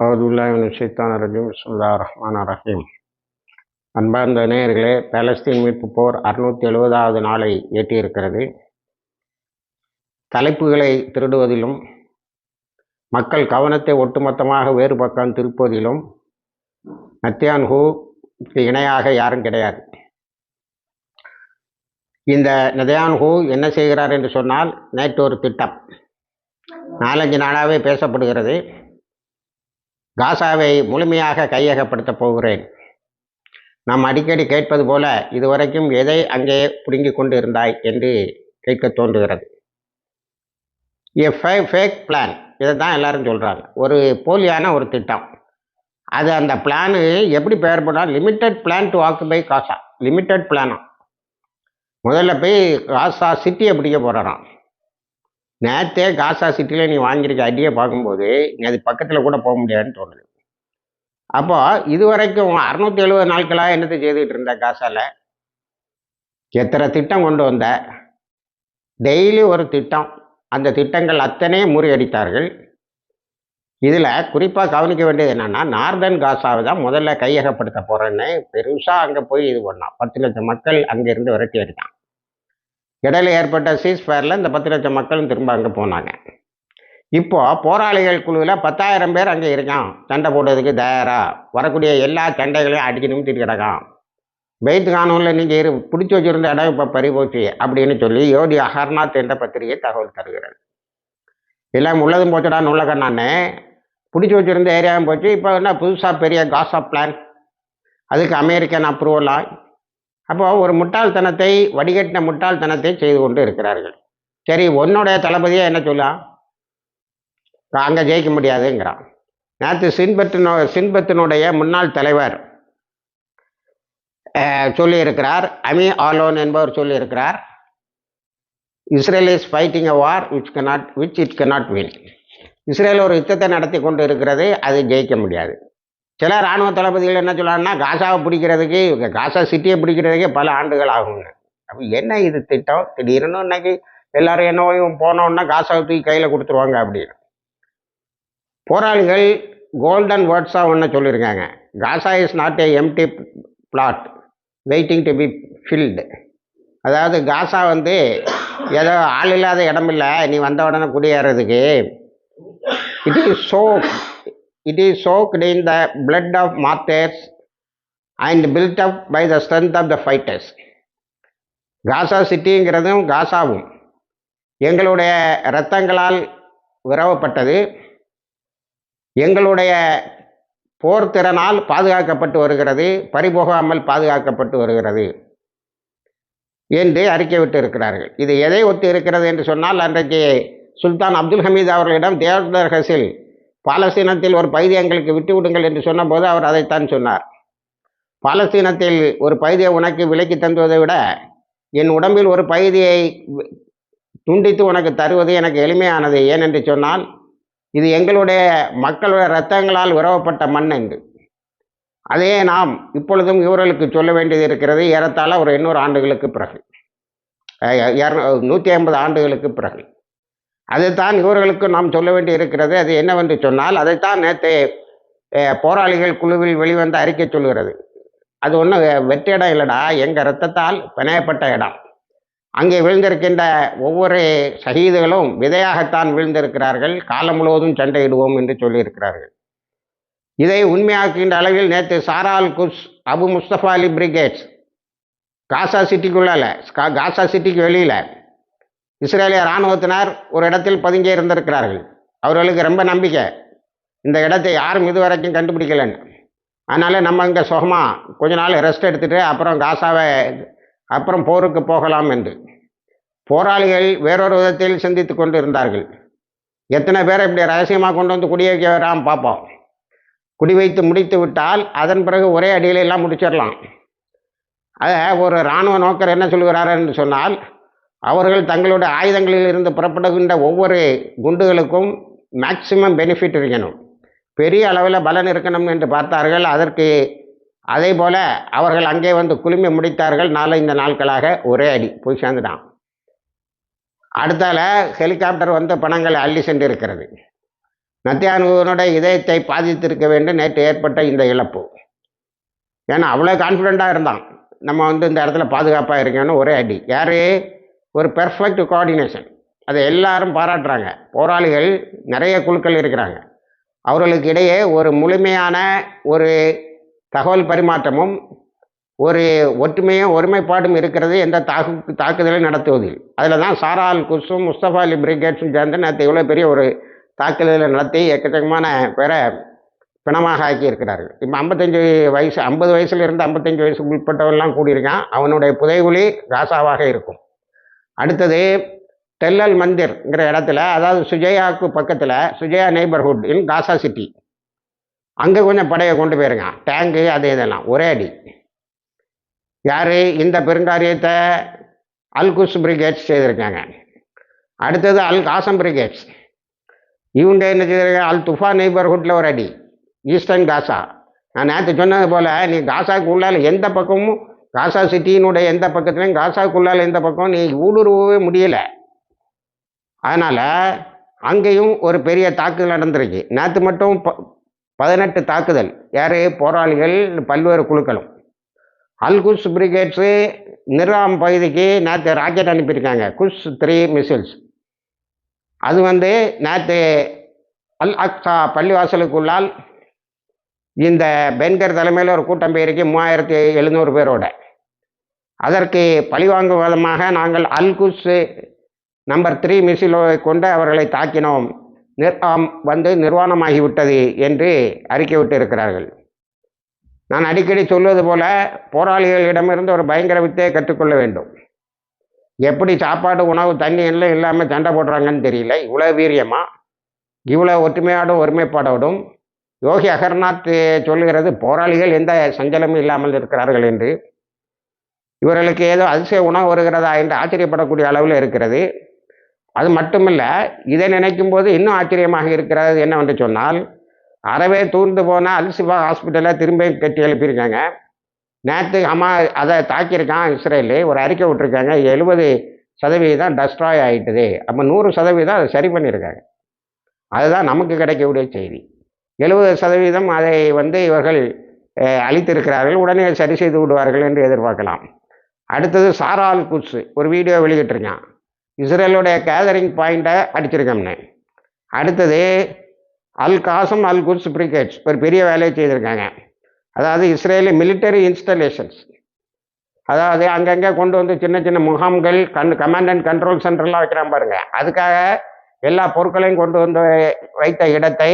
அவதுல்லாஹின் ஷைத்தான் ரஜீம் சுல்லா ரஹ்மான் ரஹீம் அன்பார்ந்த நேயர்களே பாலஸ்தீன் மீட்பு போர் அறுநூற்றி எழுபதாவது நாளை எட்டியிருக்கிறது. தலைப்புகளை திருடுவதிலும் மக்கள் கவனத்தை ஒட்டுமொத்தமாக வேறு பக்கம் திருப்பதிலும் நத்தியான்ஹூக்கு இணையாக யாரும் கிடையாது. இந்த நதியான்ஹூ என்ன செய்கிறார் என்று சொன்னால் நேற்று ஒரு திட்டம். நாலஞ்சு நாளாகவே பேசப்படுகிறது. காசாவை முழுமையாக கையகப்படுத்தப் போகிறேன். நாம் அடிக்கடி கேட்பது போல இதுவரைக்கும் எதை அங்கே பிடுங்கிக் கொண்டு இருந்தாய் என்று கேட்க தோன்றுகிறது. எ ஃபேக் பிளான் இதை தான் எல்லாரும் சொல்கிறாங்க ஒரு போலியான ஒரு திட்டம். அது அந்த பிளானு எப்படி பெயர் போனால் limited plan to occupy Gaza. Limited பிளானா முதல்ல போய் காசா சிட்டியை பிடிக்க போகிறாராம் நேற்றே காசா சிட்டியில் நீ வாங்கியிருக்க அடியை பார்க்கும்போது நீ அது பக்கத்தில் கூட போக முடியாதுன்னு தோணுது. அப்போ இது வரைக்கும் அறுநூத்தி எழுபது நாட்களாக என்னத்தை செய்துக்கிட்டு இருந்த காசால? எத்தனை திட்டம் கொண்டு வந்த? டெய்லி ஒரு திட்டம். அந்த திட்டங்கள் அத்தனையும் முறியடித்தார்கள். இதில் குறிப்பாக கவனிக்க வேண்டியது என்னென்னா நார்தன் காசாவை தான் முதல்ல கையகப்படுத்த போகிறேன்னு பெருசாக அங்கே போய் இது பண்ணான். பத்து லட்சம் மக்கள் அங்கேருந்து விரட்டி அடித்தான் இடையில ஏற்பட்ட சீஸ்ஃபயரில் இந்த பத்து லட்சம் மக்களும் திரும்ப அங்கே போனாங்க. இப்போது போராளிகள் குழுவில் பத்தாயிரம் பேர் அங்கே இருக்கான். சண்டை போடுறதுக்கு தயாராக வரக்கூடிய எல்லா சண்டைகளையும் அடிச்சு நிமித்திட்டு கிடக்கான். பெய்த் கானூனில் நீங்கள் இரு பிடிச்சி வச்சிருந்த இடம் இப்போ பறி போச்சு அப்படின்னு சொல்லி யோதி அகர்நாத் என்ற பத்திரிகை தகவல் தருகிறது. எல்லாம் உள்ளதும் போச்சுடா நுள்ள நான். பிடிச்சி வச்சுருந்த ஏரியாவும் போச்சு. இப்போ என்ன புதுசாக பெரிய காசா பிளான் அதுக்கு அமெரிக்கன் அப்ரூவலாக அப்போ ஒரு முட்டாள்தனத்தை வடிகட்டின முட்டாள்தனத்தை செய்து கொண்டு இருக்கிறார்கள். சரி உன்னுடைய தளபதியை என்ன சொல்லலாம் அங்கே ஜெயிக்க முடியாதுங்கிறான். நேற்று சின்பத்தினோ சின்பத்தினுடைய முன்னாள் தலைவர் சொல்லியிருக்கிறார். அமி ஆலோன் என்பவர் சொல்லியிருக்கிறார். Israel is fighting a war which cannot which it cannot win Israel ஒரு யுத்தத்தை நடத்தி கொண்டு இருக்கிறது அது ஜெயிக்க முடியாது. சில இராணுவ தளபதிகள் என்ன சொல்கிறாங்கன்னா காசாவை பிடிக்கிறதுக்கு காசா சிட்டியை பிடிக்கிறதுக்கே பல ஆண்டுகள் ஆகுங்க. அப்போ என்ன இது திட்டம்? திடீர்னு இன்னைக்கு எல்லாரும் என்ன போனோன்னா காசாவை தூக்கி கையில் கொடுத்துருவாங்க அப்படின்னு. போராளிகள் கோல்டன் வேர்ட்ஸாக ஒன்று சொல்லியிருக்காங்க. Gaza is not a empty plot waiting to be filled அதாவது காசா வந்து ஏதோ ஆள் இல்லாத இடம் இல்லை நீ வந்த உடனே குடியேறதுக்கு. It is so it is soaked in the blood of mothers and built up by the strength of the fighters Gaza சிட்டிங்கிறதும் காசாவும் எங்களுடைய இரத்தங்களால் விரவப்பட்டது. எங்களுடைய போர் திறனால் பாதுகாக்கப்பட்டு வருகிறது. பறிபோகாமல் பாதுகாக்கப்பட்டு வருகிறது என்று அறிக்கை விட்டு இருக்கிறார்கள் இது எதை ஒத்து இருக்கிறது என்று சொன்னால் அன்றைக்கு சுல்தான் அப்துல் ஹமீத் அவர்களிடம் தேவதர் ஹசில் பாலஸ்தீனத்தில் ஒரு பகுதி எங்களுக்கு விட்டு விடுங்கள் என்று சொன்னபோது அவர் அதைத்தான் சொன்னார். பாலஸ்தீனத்தில் ஒரு பகுதியை உனக்கு விலைக்கு தந்துவதை விட என் உடம்பில் ஒரு பகுதியை துண்டித்து உனக்கு தருவது எனக்கு எளிமையானது. ஏனென்று சொன்னால் இது எங்களுடைய மக்களுடைய இரத்தங்களால் உறவப்பட்ட மண் என்று. அதே நாம் இப்பொழுதும் இவர்களுக்கு சொல்ல வேண்டியது இருக்கிறது. ஏறத்தாழ ஒரு எண்ணூறு ஆண்டுகளுக்கு பிறகு. நூற்றி ஐம்பது ஆண்டுகளுக்கு பிறகு. அதைத்தான் இவர்களுக்கு நாம் சொல்ல வேண்டி இருக்கிறது. அது என்னவென்று சொன்னால் அதைத்தான் நேற்று போராளிகள் குழுவில் வெளிவந்த அறிக்கை சொல்கிறது. அது ஒன்றும் வெற்றி இடம் இல்லைடா. எங்கள் இரத்தத்தால் பிணையப்பட்ட இடம். அங்கே விழுந்திருக்கின்ற ஒவ்வொரு சகிதுகளும் விதையாகத்தான் விழுந்திருக்கிறார்கள். காலம் முழுவதும் சண்டையிடுவோம் என்று சொல்லியிருக்கிறார்கள். இதை உண்மையாக்குகின்ற அளவில் நேற்று சாரால் குஸ் Abu Mustafa Ali brigades Gaza சிட்டிக்குள்ளால Gaza சிட்டிக்கு வெளியில் இஸ்ரேலிய இராணுவத்தினர் ஒரு இடத்தில் பதுங்கி இருந்திருக்கிறார்கள். அவர்களுக்கு ரொம்ப நம்பிக்கை. இந்த இடத்தை யாரும் இதுவரைக்கும் கண்டுபிடிக்கலன்னு. அதனால் நம்ம இங்கே சுகமாக கொஞ்ச நாள் ரெஸ்ட் எடுத்துகிட்டு அப்புறம் காசாவை அப்புறம் போருக்கு போகலாம் என்று. போராளிகள் வேறொரு விதத்தில் சிந்தித்து கொண்டு இருந்தார்கள் எத்தனை பேரை இப்படி ரகசியமாக கொண்டு வந்து குடி வைக்க வராமல் பார்ப்போம் குடி வைத்து முடித்து விட்டால் அதன் பிறகு ஒரே அடியில் எல்லாம் முடிச்சிடலாம். அதை ஒரு இராணுவ நோக்கர் என்ன சொல்கிறார் என்று சொன்னால் அவர்கள் தங்களுடைய ஆயுதங்களில் இருந்து புறப்படுகின்ற ஒவ்வொரு குண்டுகளுக்கும் மேக்சிமம் பெனிஃபிட் இருக்கணும். பெரிய அளவில் பலன் இருக்கணும் என்று பார்த்தார்கள். அதற்கு அதே போல் அவர்கள் அங்கே வந்து குளுமி முடித்தார்கள். நாலஞ்சு நாட்களாக ஒரே அடி போய் சேர்ந்துட்டான். அடுத்தால ஹெலிகாப்டர் வந்து பணங்களை அள்ளி சென்று இருக்கிறது நத்தியானுடைய இதயத்தை பாதித்திருக்க வேண்டும். நேற்று ஏற்பட்ட இந்த இழப்பு. ஏன்னா அவ்வளோ கான்ஃபிடெண்ட்டாக இருந்தான். நம்ம வந்து இந்த இடத்துல பாதுகாப்பாக இருக்கணும்னு ஒரே அடி. யார்? ஒரு பெர்ஃபெக்ட் கோஆர்டினேஷன் அதை எல்லாரும் பாராட்டுறாங்க. போராளிகள் நிறைய குழுக்கள் இருக்கிறாங்க. அவர்களுக்கு இடையே ஒரு முழுமையான ஒரு தகவல் பரிமாற்றமும் ஒரு ஒற்றுமையும் ஒருமைப்பாடும் இருக்கிறது எந்த தாக்கு தாக்குதலை நடத்துவதில். அதில் தான் சாரா அல் குஸும் முஸ்தபா அலி பிரிகேட்ஸும் சேர்ந்து நேற்று இவ்வளோ பெரிய ஒரு தாக்குதலை நடத்தி எக்கச்சக்கமான பேரை பிணமாக ஆக்கியிருக்கிறார்கள். இப்போ ஐம்பத்தஞ்சு வயசு ஐம்பது வயசுலேருந்து ஐம்பத்தஞ்சு வயசுக்கு உட்பட்டவெல்லாம் கூடியிருக்கான். அவனுடைய புதைகுழி காசாவாக இருக்கும். அடுத்தது டெல்லல் மந்திர்ங்கிற இடத்துல அதாவது சுஜயாவுக்கு பக்கத்தில் சுஜயா நெய்பர்ஹுட் இன் காசா சிட்டி அங்கே கொஞ்சம் படையை கொண்டு போயிருங்க. டேங்கு அது இதெல்லாம் ஒரே அடி. யார்? இந்த பெருங்காரியத்தை அல்குஸ் பிரிகேட்ஸ் செய்திருக்காங்க. அடுத்தது அல் காசம் பிரிகேட்ஸ் இவங்க என்ன செய்திருக்காங்க? அல் துஃபா நெய்பர்ஹுட்டில் ஒரு அடி ஈஸ்டர்ன் காசா நான் நேற்று சொன்னது போல் நீ காசாக்கு உள்ளால் எந்த பக்கமும் காசா சிட்டியினுடைய எந்த பக்கத்துலையும் காசாக்குள்ளால் எந்த பக்கம் நீ ஊடுருவவே முடியலை. அதனால் அங்கேயும் ஒரு பெரிய தாக்குதல் நடந்திருக்கு. நேற்று மட்டும் ப பதினெட்டு தாக்குதல். யார்? போராளிகள் பல்வேறு குழுக்களும். அல்குஸ் பிரிகேட்ஸு நிர்வாம் பகுதிக்கு நேற்று ராக்கெட் அனுப்பியிருக்காங்க. குஸ் த்ரீ மிசில்ஸ். அது வந்து நேற்று அல் அக்ஸா பள்ளிவாசலுக்குள்ளால் இந்த பென்கர் தலைமையில் ஒரு கூட்டம் போயிருக்கு மூவாயிரத்தி எழுநூறு பேரோட. அதற்கு பழிவாங்கும் விதமாக நாங்கள் அல்குஸ் நம்பர் த்ரீ மிசிலோவை கொண்டு அவர்களை தாக்கினோம். நிர்வாம் வந்து நிர்வாணமாகிவிட்டது என்று அறிக்கை விட்டு இருக்கிறார்கள் நான் அடிக்கடி சொல்வது போல போராளிகளிடமிருந்து ஒரு பயங்கர வித்தையை கற்றுக்கொள்ள வேண்டும். எப்படி சாப்பாடு உணவு தண்ணி எல்லாம் இல்லாமல் சண்டை போடுறாங்கன்னு தெரியல. இவ்வளோ வீரியமா? இவ்வளோ ஒற்றுமையோடும் ஒருமைப்பாடோடும் யோகி அகர்நாத் சொல்லுகிறது போராளிகள் எந்த சஞ்சலமும் இல்லாமல் இருக்கிறார்கள் என்று. இவர்களுக்கு ஏதோ அதிசய உணவு வருகிறதா என்று ஆச்சரியப்படக்கூடிய அளவில் இருக்கிறது. அது மட்டுமல்ல இதை நினைக்கும் போது இன்னும் ஆச்சரியமாக இருக்கிறது என்னவென்று சொன்னால் அறவே தூர்ந்து போனால் அல்சிபா ஹாஸ்பிட்டலை திரும்ப கட்டி எழுப்பியிருக்காங்க. நேற்று அம்மா அதை தாக்கியிருக்கான் இஸ்ரேலு ஒரு அறிக்கை விட்டுருக்காங்க. எழுபது சதவீதம் டஸ்ட்ராய் ஆகிட்டுது அப்போ நூறு சதவீதம் அதை சரி பண்ணியிருக்காங்க. அதுதான் நமக்கு கிடைக்கக்கூடிய செய்தி. எழுபது சதவீதம் அதை வந்து இவர்கள் அஹ், அளித்திருக்கிறார்கள் உடனே சரி செய்து விடுவார்கள் என்று எதிர்பார்க்கலாம். அடுத்தது சாரால் குட்ஸ். ஒரு வீடியோ வெளியிட்டிருக்கான். இஸ்ரேலுடைய கேதரிங் பாயிண்ட்டை அடிச்சிருக்கோம்னு அடுத்தது அல் காசம் அல் குட்ஸ் பிரிகேட்ஸ். ஒரு பெரிய வேலையை செய்திருக்காங்க. அதாவது இஸ்ரேலி மிலிட்டரி இன்ஸ்டலேஷன்ஸ் அதாவது அங்கங்கே கொண்டு வந்து சின்ன சின்ன முகாம்கள் கண் கமாண்ட் அண்ட் கண்ட்ரோல் சென்டர்லாம் வைக்கிறான் பாருங்க. அதுக்காக எல்லா பொருட்களையும் கொண்டு வந்து வைத்த இடத்தை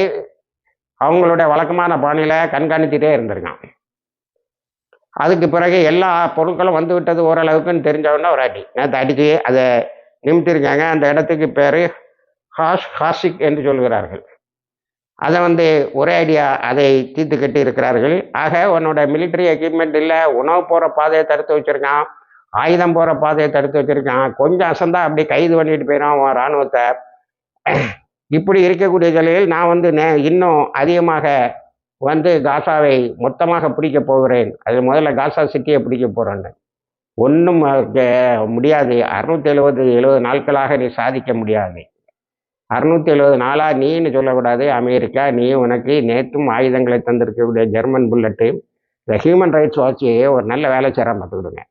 அவங்களுடைய வழக்கமான பாணியில் கண்காணிச்சுட்டே இருந்திருக்கான். அதுக்கு பிறகு எல்லா பொருட்களும் வந்து விட்டது ஓரளவுக்குன்னு தெரிஞ்சவொடனே ஒரு அடி. நேற்று அடித்து அதை நிமித்திருக்காங்க. அந்த இடத்துக்கு பேர் ஹாஷ் ஹாஷிக் என்று சொல்கிறார்கள். அதை வந்து ஒரே ஐடியா அதை தீர்த்து கட்டி இருக்கிறார்கள். ஆக உன்னோட மிலிட்டரி எக்யூப்மெண்ட் இல்லை உணவு போகிற பாதையை தடுத்து வச்சுருக்கான் ஆயுதம் போகிற பாதையை தடுத்து வச்சுருக்கான் கொஞ்சம் அசந்தா அப்படி கைது பண்ணிட்டு போயிடும் அவன் இராணுவத்தை இப்படி இருக்கக்கூடிய நிலையில் நான் வந்து நே இன்னும் அதிகமாக வந்து காசாவை மொத்தமாக பிடிக்க போகிறேன். அது முதல்ல காசா சிட்டியை பிடிக்க போகிறேன்னு ஒன்றும் முடியாது. அறுநூத்தி எழுபது எழுபது நாட்களாக நீ சாதிக்க முடியாது. அறுநூத்தி எழுபது நாளா நீன்னு சொல்லக்கூடாது. அமெரிக்கா நீ உனக்கு நேற்றும் ஆயுதங்களை தந்திருக்கக்கூடிய ஜெர்மன் புல்லட்டு இந்த ஹியூமன் ரைட்ஸ் வாட்சி ஒரு நல்ல வேலை செய்கிறான் பார்த்துக்கிடுங்க.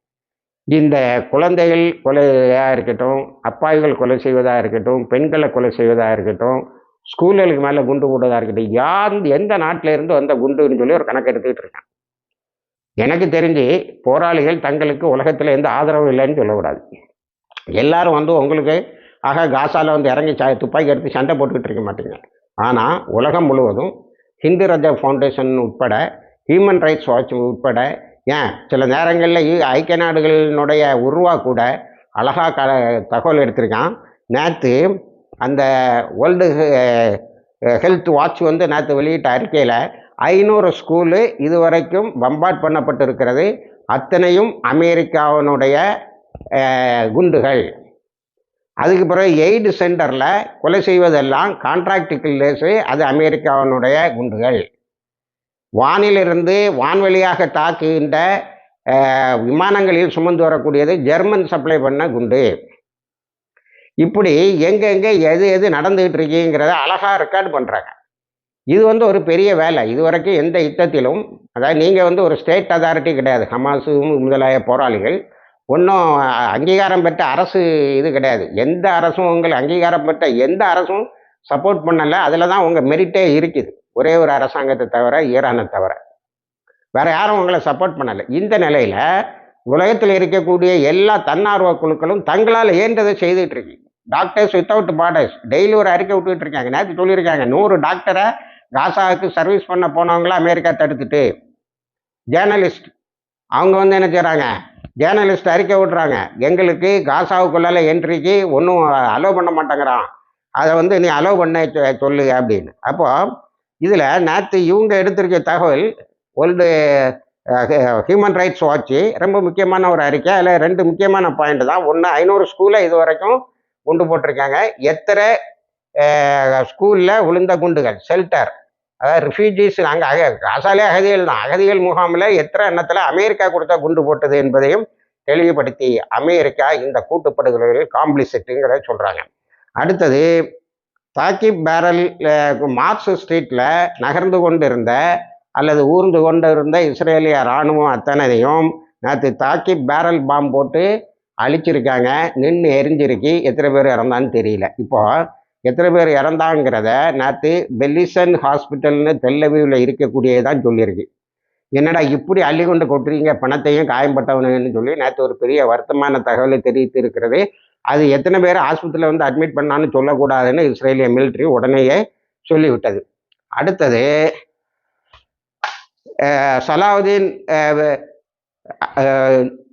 இந்த குழந்தைகள் கொலையாக இருக்கட்டும் அப்பாவிகள் கொலை செய்வதாக இருக்கட்டும் பெண்களை கொலை செய்வதாக இருக்கட்டும் ஸ்கூல்களுக்கு மேலே குண்டு போட்டதாக இருக்கட்டும் யார் எந்த நாட்டில இருந்து வந்த குண்டுன்னு சொல்லி ஒரு கணக்கு எடுத்துக்கிட்டு இருக்கான் எனக்கு தெரிஞ்சு போராளிகள் தங்களுக்கு உலகத்தில் எந்த ஆதரவும் இல்லைன்னு சொல்லக்கூடாது. எல்லாரும் வந்து உங்களுக்கு ஆக காசாவில் வந்து இறங்கி சா துப்பாக்கி எடுத்து சண்டை போட்டுக்கிட்டு இருக்க மாட்டீங்க. ஆனால் உலகம் முழுவதும் ஹிந்து ரஜா ஃபவுண்டேஷன் உட்பட ஹியூமன் ரைட்ஸ் வாட்ச் உட்பட ஏன் சில நேரங்களில் ஐக்கிய நாடுகளினுடைய உருவா கூட அழகாக க தகவல் எடுத்திருக்கான். நேற்று அந்த வேர்ல்டு ஹெல்த் வாட்ச் வந்து நேற்று வெளியிட்ட அறிக்கையில் ஐநூறு ஸ்கூலு இதுவரைக்கும் பம்பாட் பண்ணப்பட்டிருக்கிறது. அத்தனையும் அமெரிக்காவினுடைய eh, குண்டுகள். அதுக்கு பிறகு எய்டு சென்டரில் கொலை செய்வதெல்லாம் கான்ட்ராக்ட் கில்லர்ஸு அது அமெரிக்காவினுடைய குண்டுகள். வானிலிருந்து வான்வழியாக தாக்குகின்ற eh, விமானங்களில் சுமந்து வரக்கூடியது ஜெர்மன் சப்ளை பண்ண குண்டு. இப்படி எங்கெங்கே எது எது நடந்துகிட்டு இருக்கீங்கிறத அழகாக ரெக்கார்ட் பண்ணுறாங்க இது வந்து ஒரு பெரிய வேலை. இது வரைக்கும் எந்த யுத்தத்திலும் அதாவது நீங்கள் வந்து ஒரு ஸ்டேட் அதாரிட்டி கிடையாது. ஹமாசு முதலாய போராளிகள். ஒன்றும் அங்கீகாரம் பெற்ற அரசு இது கிடையாது. எந்த அரசும் உங்களை அங்கீகாரம் பெற்ற எந்த அரசும் சப்போர்ட் பண்ணலை. அதில் தான் உங்கள் மெரிட்டே இருக்குது. ஒரே ஒரு அரசாங்கத்தை தவிர ஈரானை தவிர. வேறு யாரும் உங்களை சப்போர்ட் பண்ணலை. இந்த நிலையில் உலகத்தில் இருக்கக்கூடிய எல்லா தன்னார்வ குழுக்களும் தங்களால் இயன்றதை செய்துட்டு இருக்கீங்க. டாக்டர்ஸ் வித்தவுட் பார்டர்ஸ் டெய்லி ஒரு அறிக்கை விட்டுட்டு இருக்காங்க. நேற்று சொல்லியிருக்காங்க நூறு டாக்டரை காசாவுக்கு சர்வீஸ் பண்ண போனவங்கள அமெரிக்கா தடுத்துட்டு. ஜேர்னலிஸ்ட் அவங்க வந்து என்ன செய்கிறாங்க ஜேர்னலிஸ்ட் அறிக்கை விட்றாங்க எங்களுக்கு காசாவுக்குள்ளால என்ட்ரிக்கு ஒன்றும் அலோவ் பண்ண மாட்டேங்கிறான். அதை வந்து நீ அலோவ் பண்ண சொல்லு அப்படின்னு. அப்போ இதில் நேற்று இவங்க எடுத்திருக்க தகவல் ஒரு ஹியூமன் ரைட்ஸ் வாட்ச் ரொம்ப முக்கியமான ஒரு அறிக்கை. அதில் ரெண்டு முக்கியமான பாயிண்ட் தான். ஒன்று ஐநூறு ஸ்கூலை இது வரைக்கும் குண்டு போட்டிருக்காங்க. எத்தனை ஸ்கூலில் விழுந்த குண்டுகள்? ஷெல்டர் அதாவது ரிஃப்யூஜிஸ் அங்கே அக காசாலே அகதிகள் தான். அகதிகள் முகாமில் எத்தனை எண்ணத்தில் அமெரிக்கா கொடுத்த குண்டு போட்டது என்பதையும் தெளிவுபடுத்தி அமெரிக்கா இந்த கூட்டுப்படுகொலைகளில் காம்ப்ளிசிட்டுங்கிறத சொல்கிறாங்க அடுத்தது தாக்கிப் பேரல் மார்க்ஸ் ஸ்ட்ரீட்டில் நகர்ந்து கொண்டிருந்த அல்லது ஊர்ந்து கொண்டு இருந்த இஸ்ரேலிய இராணுவம் அத்தனையும் நேற்று தாக்கி பேரல் பாம் போட்டு அழிச்சிருக்காங்க. நின்று எரிஞ்சிருக்கி எத்தனை பேர் இறந்தான்னு தெரியல. இப்போ எத்தனை பேர் இறந்தாங்கிறத நேற்று பெல்லிசன் ஹாஸ்பிட்டல்னு தெல்லவியில் இருக்கக்கூடியதான் சொல்லியிருக்கு. என்னடா இப்படி அள்ளி கொண்டு கொட்டுறீங்க? பணத்தையும் காயம்பட்டவனுன்னு சொல்லி நேற்று ஒரு பெரிய வருத்தமான தகவலை தெரிவித்து இருக்கிறது. அது எத்தனை பேர் ஆஸ்பத்திரியில் வந்து அட்மிட் பண்ணான்னு சொல்லக்கூடாதுன்னு இஸ்ரேலிய மிலிட்ரி உடனேயே சொல்லிவிட்டது. அடுத்தது சலாவுதீன்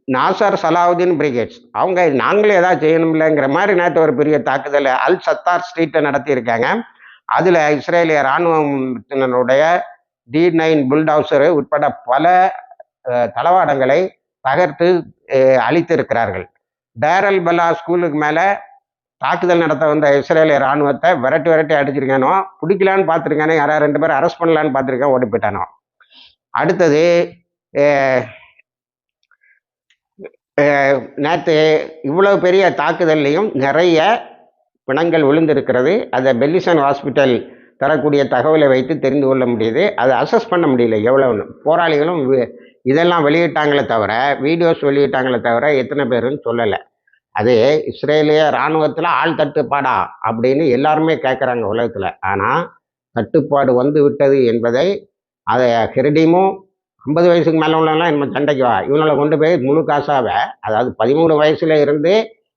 நாசர் சலாவுதீன் பிரிகேட்ஸ். அவங்க நாங்களே ஏதாவது செய்யணும்லங்கிற மாதிரி நேற்று ஒரு பெரிய தாக்குதல் அல் சத்தார் ஸ்ட்ரீட்டை நடத்தியிருக்காங்க. அதில் இஸ்ரேலிய இராணுவத்தினருடைய டி நைன் புல்டவுசரு உட்பட பல தளவாடங்களை தகர்த்து அஹ், அழித்திருக்கிறார்கள். டேரல் பல்லா ஸ்கூலுக்கு மேலே தாக்குதல் நடத்த வந்த இஸ்ரேலிய இராணுவத்தை விரட்டி விரட்டி அடிச்சிருக்கானோ பிடிக்கலான்னு பார்த்துருக்கானோ யாராவது ரெண்டு பேரும் அரெஸ்ட் பண்ணலான்னு பார்த்துருக்கேன் ஓடி போயிட்டானோ அடுத்தது நேற்று இவ்வளவு பெரிய தாக்குதல்லையும் நிறைய பிணங்கள் விழுந்திருக்கிறது. அதை பெல்லிசன் ஹாஸ்பிட்டல் தரக்கூடிய தகவலை வைத்து தெரிந்து கொள்ள முடியுது. அதை அசஸ் பண்ண முடியல எவ்வளோன்னு போராளிகளும் இதெல்லாம் வெளியிட்டாங்களே தவிர வீடியோஸ் வெளியிட்டாங்களே தவிர எத்தனை பேருன்னு சொல்லலை. அது இஸ்ரேலிய இராணுவத்தில் ஆள் தட்டுப்பாடா அப்படின்னு எல்லாருமே கேட்குறாங்க உலகத்தில். ஆனால் தட்டுப்பாடு வந்து விட்டது என்பதை அதை கிரடியமும் ஐம்பது வயசுக்கு மேலே உள்ளவங்களாம் நம்ம சண்டைக்கு வா. இவங்களை கொண்டு போய் முழு காசாவை அதாவது பதிமூணு வயசுல இருந்து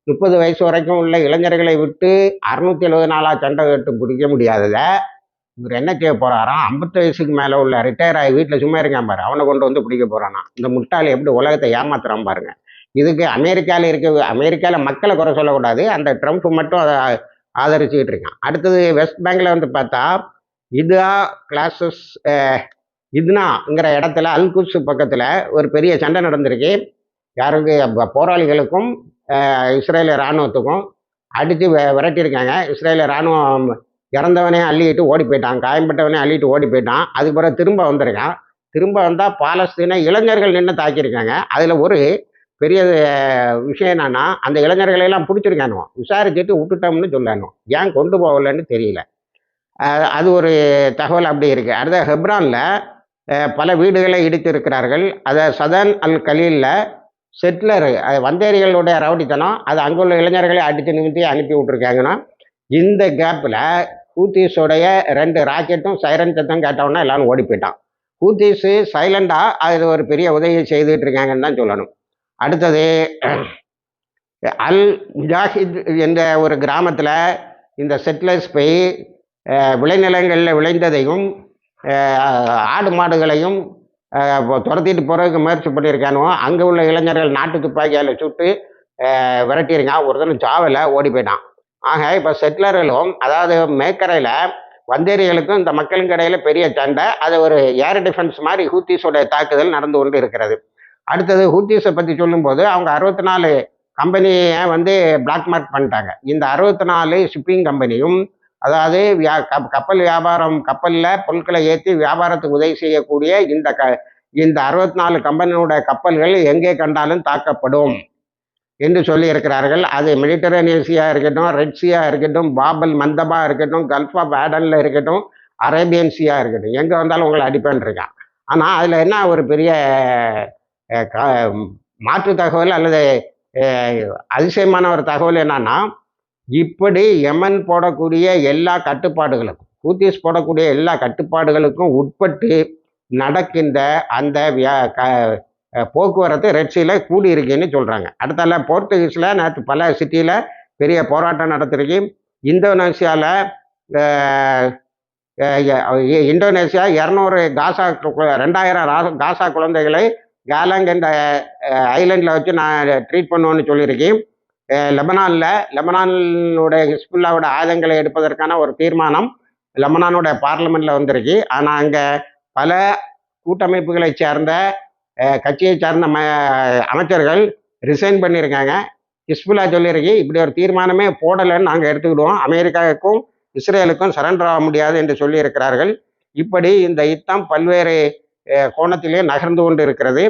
முப்பது வயசு வரைக்கும் உள்ள இளைஞர்களை விட்டு அறுநூத்தி எழுபது நாளாக சண்டை விட்டு பிடிக்க முடியாததை இவர் என்ன செய்ய போகிறாரா ஐம்பது வயசுக்கு மேலே உள்ள ரிட்டையர் ஆகி வீட்டில் சும்மா இருக்கான் பாரு. அவனை கொண்டு வந்து பிடிக்க போகிறானா இந்த முட்டாள் எப்படி உலகத்தை ஏமாத்துறான் பாருங்க. இதுக்கு அமெரிக்காவில் இருக்க அமெரிக்காவில் மக்களை குறை சொல்லக்கூடாது. அந்த ட்ரம்ப் மட்டும் அதை ஆதரிச்சுக்கிட்டு இருக்கான். அடுத்தது வெஸ்ட் பேங்கில் வந்து பார்த்தா இதா கிளாஸஸ் இதுனாங்கிற இடத்துல அல்குஸ் பக்கத்தில் ஒரு பெரிய சண்டை நடந்திருக்கு. யாருக்கு? போராளிகளுக்கும் இஸ்ரேல இராணுவத்துக்கும் அடித்து விரட்டியிருக்காங்க. இஸ்ரேலிய இராணுவம் இறந்தவனே அள்ளிட்டு ஓடி போயிட்டான். காயம்பட்டவனே அள்ளிட்டு ஓடி போயிட்டான். அதுக்கு பிறகு திரும்ப வந்திருக்கான். திரும்ப வந்தால் பாலஸ்தீன இளைஞர்கள் நின்று தாக்கியிருக்காங்க. அதில் ஒரு பெரிய விஷயம் என்னன்னா அந்த இளைஞர்களை எல்லாம் பிடிச்சிருக்கானோ விசாரிச்சுட்டு விட்டுட்டோம்னு சொல்லணும் ஏன் கொண்டு போகலன்னு தெரியல. அது ஒரு தகவல் அப்படி இருக்குது அடுத்த ஹெப்ரானில் பல வீடுகளை இடித்து இருக்கிறார்கள் அதை சதன் அல் கலீலில் செட்லர் வந்தேரிகளுடைய ரவுடித்தனம் அது அங்குள்ள இளைஞர்களை அடித்து நிமித்தி அனுப்பி விட்டுருக்காங்கன்னா இந்த கேப்பில் ஹூத்தீஸோடைய ரெண்டு ராக்கெட்டும் சைரன் சத்தம் கேட்டவுடனே எல்லாரும் ஓடி போயிட்டான். ஹூத்தீஸு சைலண்டாக அது ஒரு பெரிய உதவி செய்துட்டு இருக்காங்கன்னு தான் சொல்லணும். அடுத்தது அல் முஜாஹித் என்ற ஒரு கிராமத்தில் இந்த செட்டிலர்ஸ் போய் விளைநிலங்களில் விளைந்ததையும் ஆடு மாடுகளையும் துரத்திட்டு போகிறதுக்கு முயற்சி பண்ணியிருக்கானோ அங்கே உள்ள இளைஞர்கள் நாட்டு துப்பாக்கியால் சுட்டு அஹ், விரட்டியிருக்கான். ஒருத்தனும் சாவலை ஓடி போயிட்டான். ஆக இப்போ செட்டிலர்களும் அதாவது மேக்கரையில் வந்தேரிகளுக்கும் இந்த மக்களுக்கு இடையில பெரிய சண்டை. அது ஒரு ஏர் டிஃபென்ஸ் மாதிரி ஹூத்தீஸோட தாக்குதல் நடந்து கொண்டு இருக்கிறது. அடுத்தது ஹூத்தீஸை பற்றி சொல்லும்போது அவங்க அறுபத்தி நாலு கம்பெனியை வந்து பிளாக் மார்க் பண்ணிட்டாங்க. இந்த அறுபத்தி நாலு ஷிப்பிங் கம்பெனியும் அதாவது வியா கப் கப்பல் வியாபாரம் கப்பலில் பொருட்களை ஏற்றி வியாபாரத்துக்கு உதவி செய்யக்கூடிய இந்த க இந்த அறுபத்தி நாலு கம்பெனியோட கப்பல்கள் எங்கே கண்டாலும் தாக்கப்படும் என்று சொல்லி இருக்கிறார்கள் அது மெடிட்டரேனியன் இருக்கட்டும் ரெட்ஸியாக இருக்கட்டும் பாபல் மந்தமாக இருக்கட்டும் கல்ஃப் ஆஃப் ஆடனில் இருக்கட்டும் அரேபியன்சியாக இருக்கட்டும். எங்கே வந்தாலும் உங்களை அடிப்பேன் இருக்கான். ஆனால் அதில் என்ன ஒரு பெரிய மாற்று தகவல் அல்லது அதிசயமான ஒரு தகவல் என்னன்னா இப்படி யமன் போடக்கூடிய எல்லா கட்டுப்பாடுகளுக்கும் ஹூத்திஸ் போடக்கூடிய எல்லா கட்டுப்பாடுகளுக்கும் உட்பட்டு நடக்கின்ற அந்த வியா- க- போக்குவரத்து ரெட்சியில் கூடி இருக்குன்னு சொல்கிறாங்க அடுத்தால போர்த்துகீஸில் நேற்று பல சிட்டியில் பெரிய போராட்டம் நடத்திருக்கு இந்தோனேசியாவில் இந்தோனேஷியா இரநூறு காசா ரெண்டாயிரம் ரா- காசா குழந்தைகளை கேலங் என்ற ஐலண்டில் வச்சு நான் ட்ரீட் பண்ணுவோன்னு சொல்லியிருக்கேன். லெபனானில் லெபனானுடைய ஹிஸ்புல்லாவோட ஆயுதங்களை எடுப்பதற்கான ஒரு தீர்மானம் லெபனானுடைய பார்லிமெண்ட்டில் வந்திருக்கு. ஆனால் அங்கே பல கூட்டமைப்புகளை சேர்ந்த கட்சியை சார்ந்த ம அமைச்சர்கள் ரிசைன் பண்ணியிருக்காங்க. ஹிஸ்புல்லா சொல்லியிருக்கு இப்படி ஒரு தீர்மானமே போடலைன்னு நாங்கள் எடுத்துக்கிடுவோம். அமெரிக்காவுக்கும் இஸ்ரேலுக்கும் சரண்டர் ஆக முடியாது என்று சொல்லியிருக்கிறார்கள். இப்படி இந்த யுத்தம் பல்வேறு கோணத்திலே நகர்ந்து கொண்டு இருக்கிறது.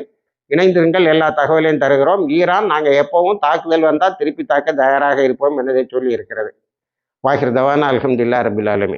இணைந்திருங்கள் எல்லா தகவலையும் தருகிறோம். ஈரான் நாங்கள் எப்பவும் தாக்குதல் வந்தால் திருப்பி தாக்க தயாராக இருப்போம் என்பதை சொல்லி இருக்கிறது. வாஹிர் தவான் அல்ஹம்துலில்லாஹ் ரபில் ஆலமீன்.